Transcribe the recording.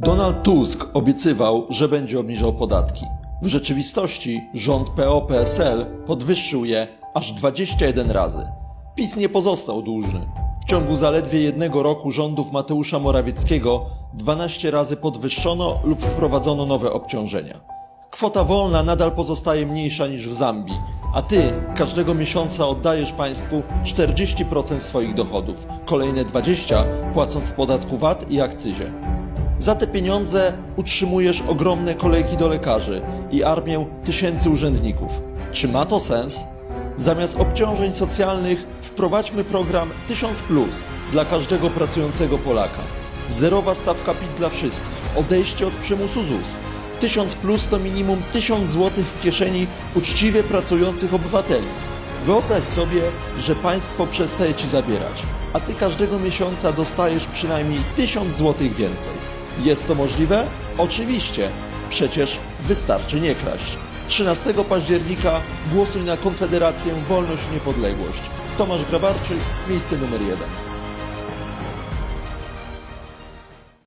Donald Tusk obiecywał, że będzie obniżał podatki. W rzeczywistości rząd PO-PSL podwyższył je aż 21 razy. PiS nie pozostał dłużny. W ciągu zaledwie jednego roku rządów Mateusza Morawieckiego 12 razy podwyższono lub wprowadzono nowe obciążenia. Kwota wolna nadal pozostaje mniejsza niż w Zambii, a ty każdego miesiąca oddajesz państwu 40% swoich dochodów, kolejne 20% płacąc w podatku VAT i akcyzie. Za te pieniądze utrzymujesz ogromne kolejki do lekarzy i armię tysięcy urzędników. Czy ma to sens? Zamiast obciążeń socjalnych wprowadźmy program 1000 Plus dla każdego pracującego Polaka. Zerowa stawka PIT dla wszystkich, odejście od przymusu ZUS. 1000 Plus to minimum 1000 zł w kieszeni uczciwie pracujących obywateli. Wyobraź sobie, że państwo przestaje ci zabierać, a ty każdego miesiąca dostajesz przynajmniej 1000 zł więcej. Jest to możliwe? Oczywiście. Przecież wystarczy nie kraść. 13 października głosuj na Konfederację Wolność i Niepodległość. Tomasz Grabarczyk, miejsce numer 1.